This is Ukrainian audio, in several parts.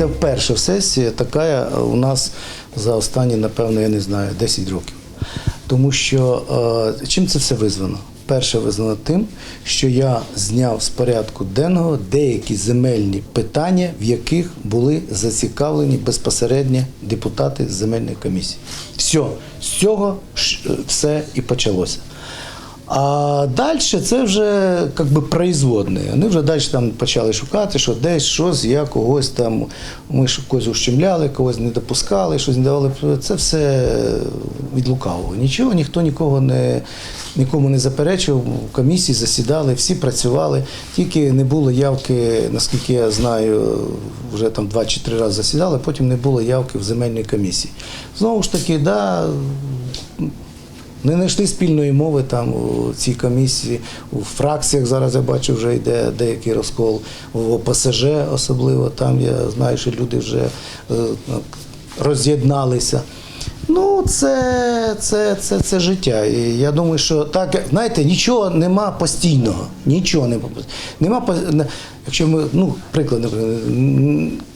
Це перша сесія, така у нас за останні, напевно, я не знаю, 10 років. Тому що е, чим це все визвано? Перше визвано тим, що я зняв з порядку денного деякі земельні питання, в яких були зацікавлені безпосередньо депутати земельної комісії. Все, з цього е, все і почалося. А далі це вже як би производне. Вони вже далі там почали шукати, що десь щось, я когось там, ми ж когось ущемляли, когось не допускали, щось не давали. Це все від лукавого. Нічого, ніхто нікого не, нікому не заперечував. В комісії засідали, всі працювали. Тільки не було явки, наскільки я знаю, вже там два чи три рази засідали, потім не було явки в земельній комісії. Знову ж таки, да, не знайшли спільної мови там у цій комісії. У фракціях зараз я бачу, вже йде деякий розкол. В ОПСЖ особливо там я знаю, що люди вже е, роз'єдналися. Ну, це, це, це, це життя. І я думаю, що так, знаєте, нічого нема постійного. Нічого не нема. Якщо ми, ну, приклад,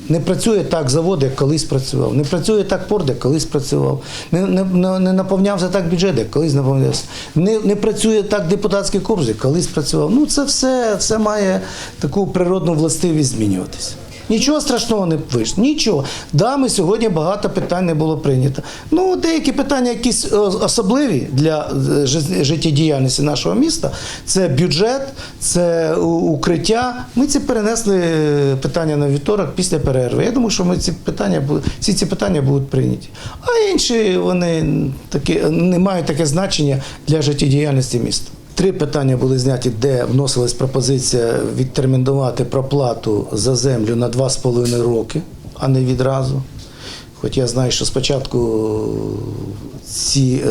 не працює так завод, як колись працював, не працює так порт, як колись працював, не, не, не наповнявся так бюджет, як колись наповнявся, не, не працює так депутатський корпус, як колись працював. Ну, це все, все має таку природну властивість змінюватися. Нічого страшного не вийшло. Нічого. Да, ми сьогодні багато питань не було прийнято. Ну, деякі питання, якісь е, особливі для е, життєдіяльності нашого міста, це бюджет, це укриття. Ми ці перенесли е, питання на вівторок після перерви. Я думаю, що ми ці питання всі ці питання будуть прийняті. А інші вони такі не мають таке значення для життєдіяльності міста. Три питання були зняті, де вносилась пропозиція відтермінувати проплату за землю на 2,5 роки, а не відразу. Хоч я знаю, що спочатку ці е,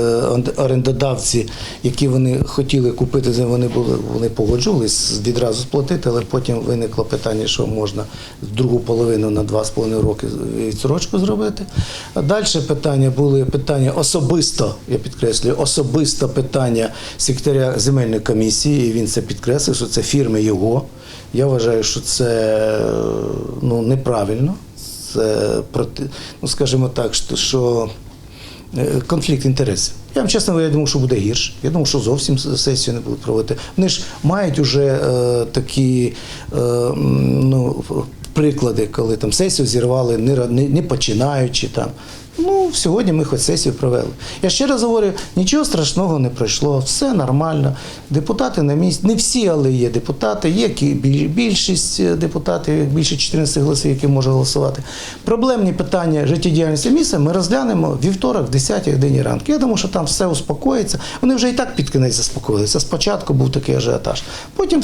орендодавці, які вони хотіли купити вони були вони погоджувались відразу сплатити, але потім виникло питання, що можна другу половину на 2,5 роки відсрочку зробити. А далі питання були питання особисто, я підкреслюю, особисто питання секретаря земельної комісії. І він це підкреслив, що це фірми його. Я вважаю, що це ну, неправильно. Це проти, ну скажімо так, що, е, конфлікт інтересів. Я вам чесно я думав, що буде гірше. Я думав, що зовсім сесію не будуть проводити. Вони ж мають уже е, такі е, ну, приклади, коли там сесію зірвали, не, не, починаючи там. Ну, сьогодні ми хоч сесію провели. Я ще раз говорю, нічого страшного не пройшло, все нормально. Депутати на місці, не всі, але є депутати, є більшість е, депутатів, більше 14 голосів, які може голосувати. Проблемні питання життєдіяльності міста ми розглянемо вівторок, в 10-й годині ранку. Я думаю, що там все успокоїться. Вони вже і так під кінець заспокоїлися. Спочатку був такий ажіотаж. Потім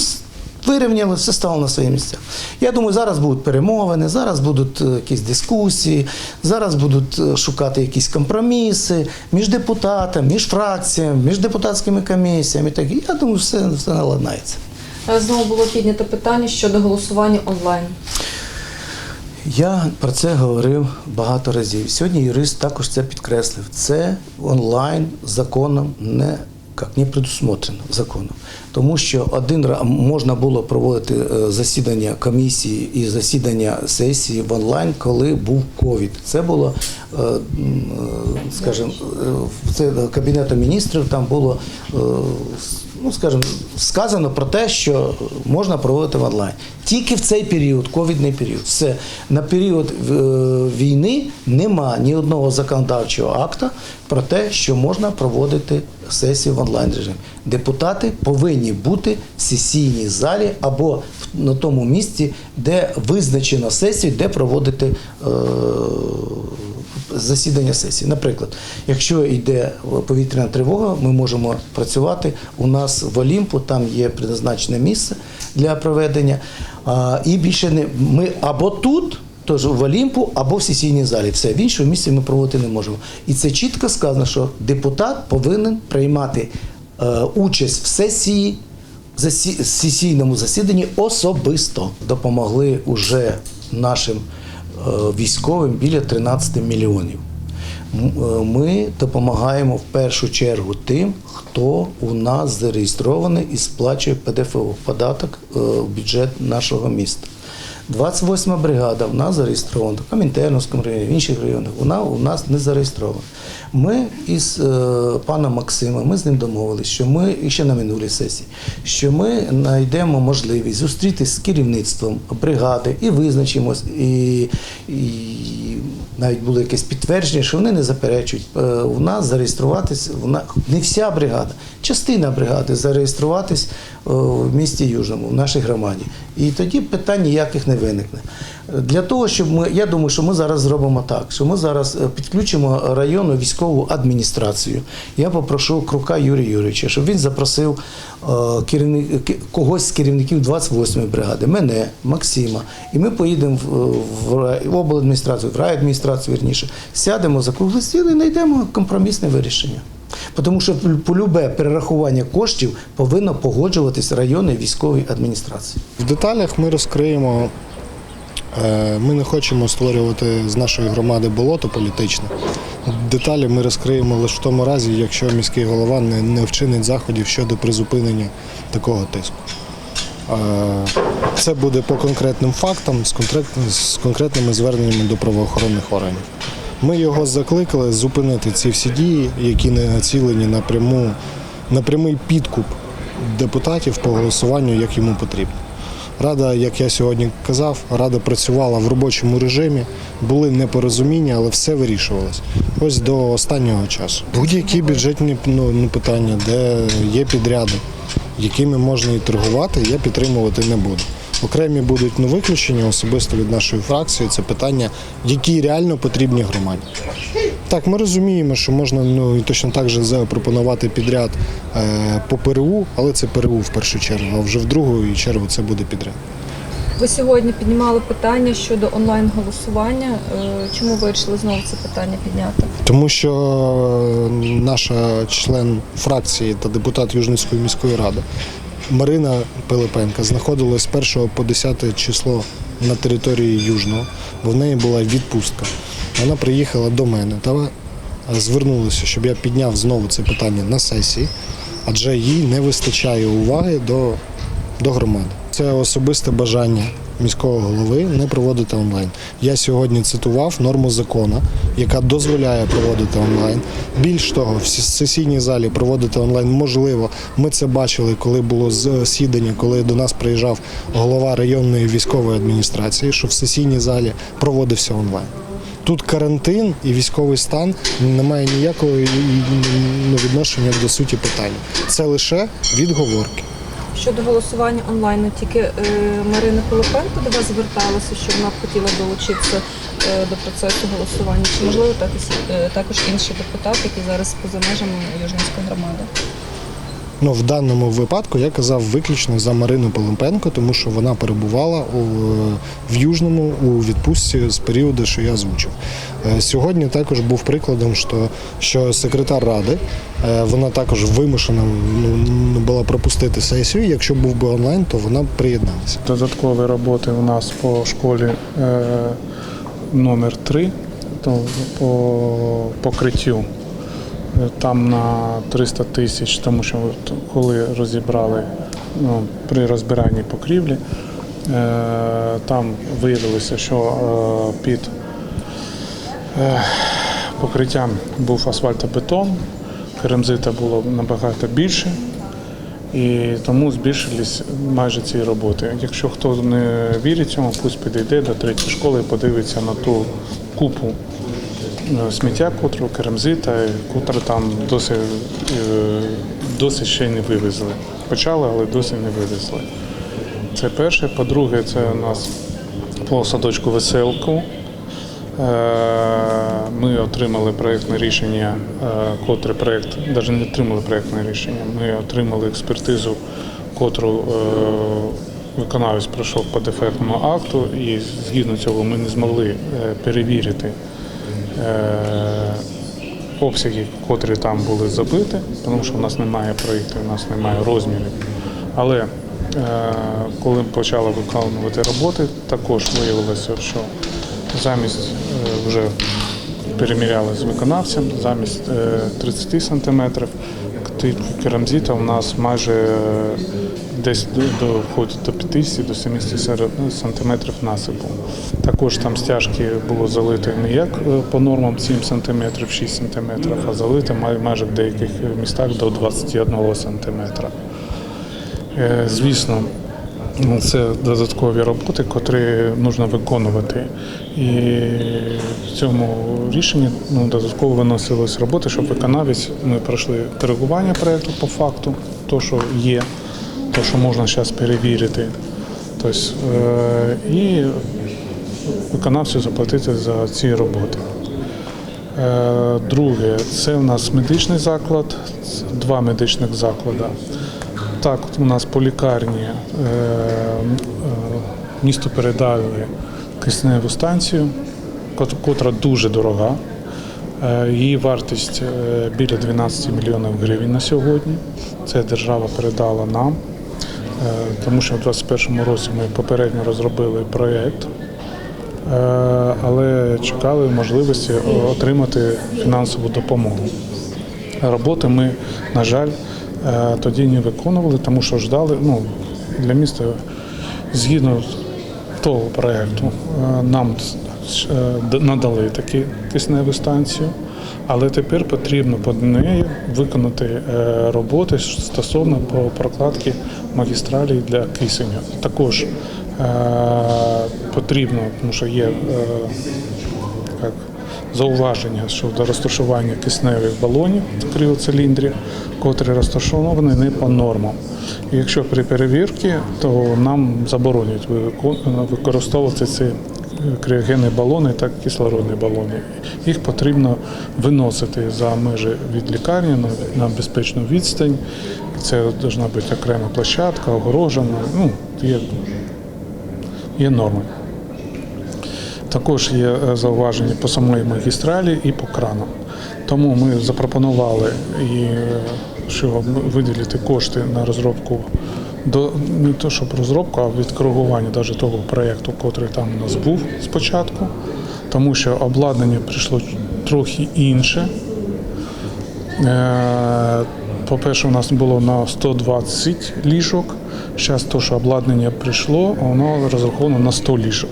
Вирівняли, все стало на свої місця. Я думаю, зараз будуть перемовини, зараз будуть е, якісь дискусії, зараз будуть е, шукати якісь компроміси між депутатами, між фракціями, між депутатськими комісіями. Так, я думаю, все, все наладнається. Е, Знову було піднято питання щодо голосування онлайн. Я про це говорив багато разів. Сьогодні юрист також це підкреслив. Це онлайн законом не як не предусмотрено законом. Тому що один раз можна було проводити е, засідання комісії і засідання сесії в онлайн, коли був ковід. Це було, е, е, скажімо, в це кабінетом міністрів. Там було ну скажімо, сказано про те, що можна проводити в онлайн. Тільки в цей період, ковідний період. Все на період е, війни нема ні одного законодавчого акта про те, що можна проводити сесію в онлайн режимі. Депутати повинні бути в сесійній залі або на тому місці, де визначено сесію, де проводити. Е, засідання сесії. Наприклад, якщо йде повітряна тривога, ми можемо працювати. У нас в Олімпу там є призначене місце для проведення. І більше не ми або тут. Тож в Олімпу або в сесійній залі. Все, в іншому місці ми проводити не можемо. І це чітко сказано, що депутат повинен приймати е, участь в сесії, засі- сесійному засіданні особисто. Допомогли уже нашим військовим біля 13 мільйонів. Е, Ми допомагаємо в першу чергу тим, хто у нас зареєстрований і сплачує ПДФО, податок е, в бюджет нашого міста. 28 бригада в нас зареєстрована, в Камінтерновському районі, в інших районах, вона у нас не зареєстрована. Ми із е, паном Максимом, ми з ним домовилися, що ми і ще на минулій сесії, що ми знайдемо можливість зустрітися з керівництвом бригади і визначимось, і, і навіть було якесь підтвердження, що вони не заперечують е, у нас зареєструватись, вона не вся бригада, частина бригади зареєструватись в місті Южному, в нашій громаді. І тоді питань ніяких не виникне. Для того, щоб ми, я думаю, що ми зараз зробимо так, що ми зараз е, підключимо районну військову адміністрацію. Я попрошу Крука Юрія Юрійовича, щоб він запросив е, когось з керівників 28-ї бригади, мене, Максима, і ми поїдемо в, обладміністрацію, в райадміністрацію, вірніше, сядемо за круглий стіл і знайдемо компромісне вирішення. Тому що полюбе перерахування коштів повинно погоджуватись районній військовій адміністрації. В деталях ми розкриємо. е, Ми не хочемо створювати з нашої громади болото політичне. Деталі ми розкриємо лише в тому разі, якщо міський голова не, вчинить заходів щодо призупинення такого тиску. Е, Це буде по конкретним фактам з конкретними зверненнями до правоохоронних органів. Ми його закликали зупинити ці всі дії, які не націлені напряму на прямий підкуп депутатів по голосуванню, як йому потрібно. Рада, як я сьогодні казав, рада працювала в робочому режимі, були непорозуміння, але все вирішувалось. Ось до останнього часу. Будь-які бюджетні ну, ну, питання, де є підряди, якими можна і торгувати, я підтримувати не буду. Окремі будуть ну, виключення особисто від нашої фракції. Це питання, які реально потрібні громаді. Так, ми розуміємо, що можна ну і точно так же запропонувати підряд е, по ПРУ, але це ПРУ в першу чергу, а вже в другу чергу це буде підряд. Ви сьогодні піднімали питання щодо онлайн-голосування. Е, Чому вирішили знову це питання підняти? Тому що е, наша член фракції та депутат Южницької міської ради Марина Пилипенка знаходилась з 1 по 10 число на території Южного, бо в неї була відпустка. Вона приїхала до мене та звернулася, щоб я підняв знову це питання на сесії, адже їй не вистачає уваги до, до громади. Це особисте бажання міського голови не проводити онлайн. Я сьогодні цитував норму закону, яка дозволяє проводити онлайн. Більш того, в сес- сесійній залі проводити онлайн можливо. Ми це бачили, коли було засідання, коли до нас приїжджав голова районної військової адміністрації, що в сесійній залі проводився онлайн. Тут карантин і військовий стан не має ніякого ну, відношення до суті питання. Це лише відговорки. Щодо голосування онлайн, тільки е, Марина Пилипенко до вас зверталася, що вона б хотіла долучитися е, до процесу голосування. Чи можливо також, е, також інші депутати, які зараз поза межами Южненської громади? Ну, в даному випадку я казав виключно за Марину Пилипенко, тому що вона перебувала у, в Южному у відпустці з періоду, що я озвучив. Е, Сьогодні також був прикладом, що, що секретар ради е, вона також вимушена ну, ну, була пропустити сесію. Якщо був би онлайн, то вона б приєдналася. Додаткові роботи у нас по школі е, номер 3 то по покриттю. Там на 300 тисяч, тому що коли розібрали ну, при розбиранні покрівлі, е, там виявилося, що е, під е, покриттям був асфальтобетон, керамзита було набагато більше. І тому збільшились майже ці роботи. Якщо хто не вірить цьому, пусть підійде до третьої школи і подивиться на ту купу сміття, котру керамзита, котра там досі, е, досі ще не вивезли. Почали, але досі не вивезли. Це перше. По-друге, це у нас по садочку веселку. Е, Ми отримали проєктне рішення, е, котре проєкт, навіть не отримали проєктне рішення. Ми отримали експертизу, котру виконавець пройшов по дефектному акту, і згідно цього ми не змогли перевірити е, обсяги, котрі там були забиті, тому що в нас немає проєкту, у нас немає розмірів. Але е, коли почали виконувати роботи, також виявилося, що замість е, вже переміряли з виконавцем, замість е, 30 сантиметрів керамзита у нас майже десь до, до входить до 50 до 70 сантиметрів насипу. Також там стяжки було залито не як е, по нормам 7 сантиметрів, 6 сантиметрів, а залито майже в деяких містах до 21 сантиметра. Е, Звісно, ну, це додаткові роботи, котрі потрібно виконувати. І в цьому рішенні ну, додатково виносились роботи, щоб виконавець ми пройшли коригування проєкту по факту, то, що є, то, що можна зараз перевірити. Тобто, і виконавцю заплатити за ці роботи. Е, Друге, це в нас медичний заклад, два медичних заклади. Так, у нас по лікарні е, місто передали кисневу станцію, котра дуже дорога. Її вартість біля 12 мільйонів гривень на сьогодні. Це держава передала нам, тому що в 2021 році ми попередньо розробили проєкт, е, але чекали можливості отримати фінансову допомогу. Роботи ми, на жаль, е, тоді не виконували, тому що ждали ну, для міста згідно того проєкту е, нам е, надали таку кисневу станцію, але тепер потрібно під нею виконати е, роботи стосовно прокладки магістралі для кисеню. Також е, потрібно, тому що є е, зауваження щодо розташування кисневих балонів в кріоциліндрі, котрі розташовані не по нормам. Якщо при перевірці, то нам заборонять використовувати ці криогенні балони та кислородні балони. Їх потрібно виносити за межі від лікарні на, безпечну відстань. Це повинна бути окрема площадка, огорожена. Ну, є, є норми. Також є е, зауваження по самої магістралі і по кранам. Тому ми запропонували і е, що виділити кошти на розробку до не то, щоб розробку, а відкоригування навіть того проєкту, який там у нас був спочатку, тому що обладнання прийшло трохи інше. Е, По-перше, у нас було на 120 ліжок. Зараз те, що обладнання прийшло, воно розраховано на 100 ліжок.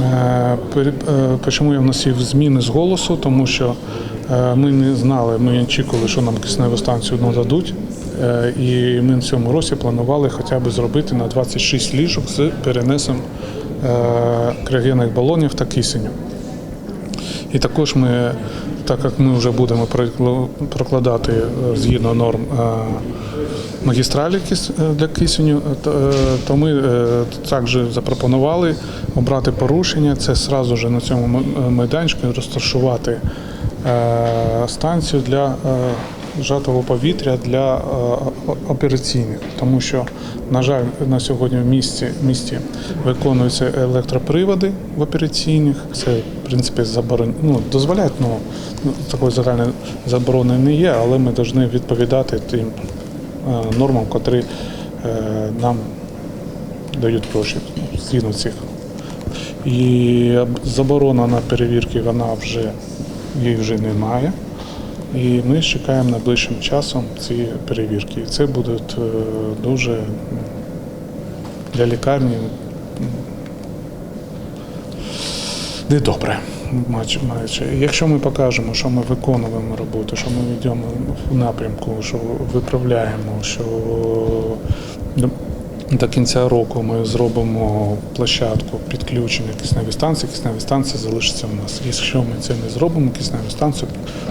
Е, е, Чому я вносив зміни з голосу? Тому що ми не знали, ми очікували, що нам кисневу станцію нададуть. Е, І ми в цьому році планували хоча б зробити на 26 ліжок з перенесом е, криогенних балонів та кисеню. І також ми, так як ми вже будемо прокладати е, згідно норм магістралі для кисеню, то, ми також запропонували обрати порушення. Це сразу же на цьому майданчику розташувати станцію для жатого повітря для е, операційних, тому що, на жаль, на сьогодні в місті, місті виконуються електроприводи в операційних. Це, в принципі, заборон... ну, дозволяють, ну, такої загальної заборони не є, але ми повинні відповідати тим е, нормам, котрі е, нам дають гроші згідно цих. І заборона на перевірки вона вже її вже немає. І ми чекаємо найближчим часом ці перевірки. І це буде дуже для лікарні недобре. маючи. Якщо ми покажемо, що ми виконуємо роботу, що ми йдемо в напрямку, що виправляємо, що до- кінця року ми зробимо площадку підключення кисневої станції, кисневі станції залишиться у нас. І Якщо ми це не зробимо, кисневу станцію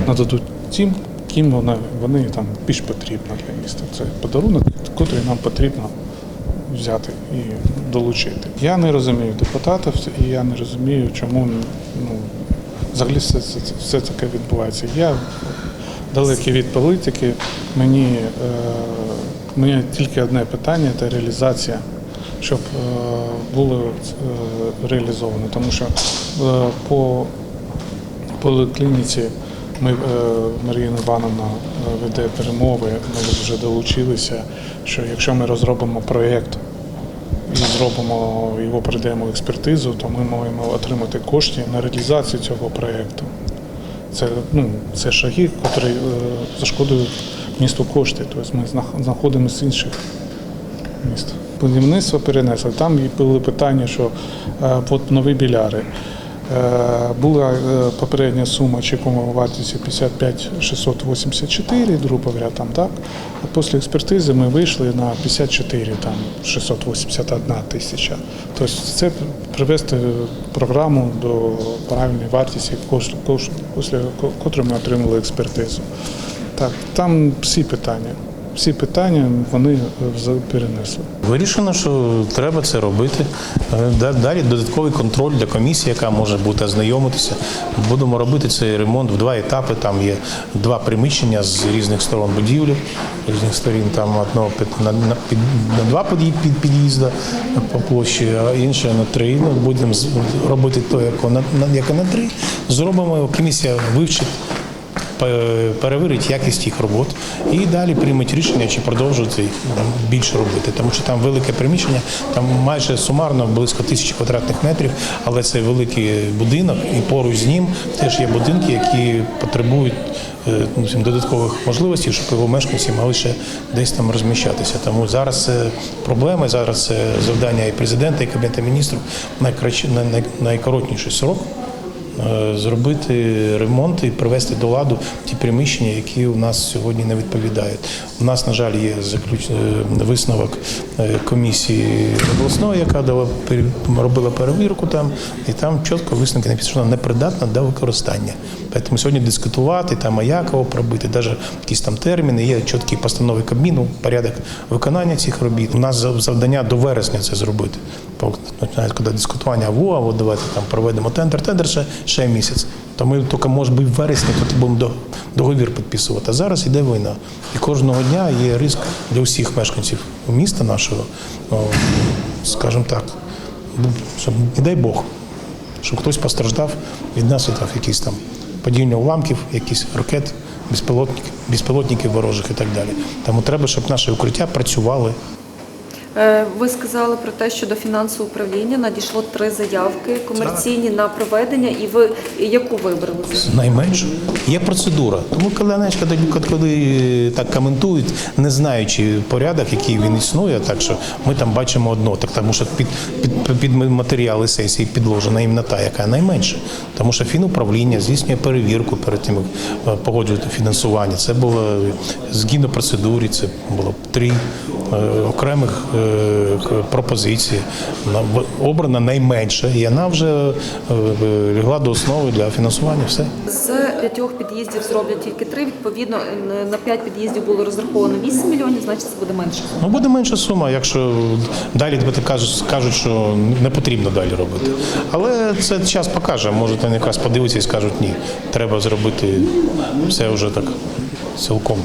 нададуть тим, ким вона, вони там більш потрібна для міста. Це подарунок, який нам потрібно взяти і долучити. Я не розумію депутатів, і я не розумію, чому ну, взагалі все, це- все таке відбувається. Я далекий від політики. Мені, е, мені тільки одне питання це реалізація, щоб е, було е, реалізовано. Тому що е, по поліклініці ми, е, Марія Івановна е, веде перемови, ми вже долучилися, що якщо ми розробимо проєкт і зробимо його, передаємо експертизу, то ми маємо отримати кошти на реалізацію цього проєкту. Це, ну, це шаги, які е, зашкодують місту кошти. Тобто ми знаходимося з інших міста. Будівництво перенесли. Там були питання, що от нові біляри. Е, Була е, попередня сума очікуваної вартості 55 684, грубо там так. А після експертизи ми вийшли на 54 там 681 тисяча. Тобто це привести програму до правильної вартості, котрої ми отримали експертизу. Так, там всі питання. Всі питання вони е, перенесли. Вирішено, що треба це робити. Е, Далі додатковий контроль для комісії, яка може бути ознайомитися. Будемо робити цей ремонт в два етапи. Там є два приміщення з різних сторон будівлі, різних сторін. Там одного на, на, під, на два під'ї- під, під'їзда по площі, а інше на три. Ну, будемо робити то, як на, як на три. Зробимо, комісія вивчить перевірить якість їх робот і далі приймуть рішення, чи продовжувати більше робити. Тому що там велике приміщення, там майже сумарно близько тисячі квадратних метрів, але це великий будинок, і поруч з ним теж є будинки, які потребують е, ну, додаткових можливостей, щоб його мешканці могли ще десь там розміщатися. Тому зараз це проблема, зараз це завдання і президента, і кабінету міністрів найкоротніший срок зробити ремонт і привести до ладу ті приміщення, які у нас сьогодні не відповідають. У нас, на жаль, є заключ... е, висновок е, комісії обласної, яка дала робила перевірку там, і там чітко висновки написано, що вона непридатна до використання. Тому сьогодні дискутувати там, а як його пробити, навіть якісь там терміни, є чіткі постанови Кабміну, порядок виконання цих робіт. У нас зав- завдання до вересня це зробити. По- навіть коли дискутування, а давайте там проведемо тендер, тендер ще, ще місяць. То ми тільки, може бути, в вересні, то будемо договір підписувати. А зараз йде війна. І кожного дня є ризик для усіх мешканців міста нашого, скажімо так, щоб, не дай Бог, щоб хтось постраждав від наслідків якісь там падіння уламків, якісь ракет, безпілотників, безпілотників ворожих і так далі. Тому треба, щоб наші укриття працювали. Е, Ви сказали про те, що до фінансового управління надійшло три заявки комерційні на проведення, і ви яку вибрали? Найменше є процедура. Тому коли знаєш, коли, коли так коментують, не знаючи порядок, який він існує, так що ми там бачимо одно, так тому що під, під, під матеріали сесії підложена іменно та, яка найменше. Тому що фінуправління здійснює перевірку перед тим, як е, погоджувати фінансування. Це було згідно процедурі, це було три е, окремих е, пропозиції. Обрана найменше, і вона вже е, е, лягла до основи для фінансування. Все. З п'ятьох під'їздів зроблять тільки три. Відповідно, е, на п'ять під'їздів було розраховано 8 мільйонів, значить це буде менше. Ну, буде менша сума, якщо далі тебе кажуть, кажуть, що не потрібно далі робити. Але це час покаже. Може, там якраз подивитися і скажуть, ні, треба зробити все вже так цілком.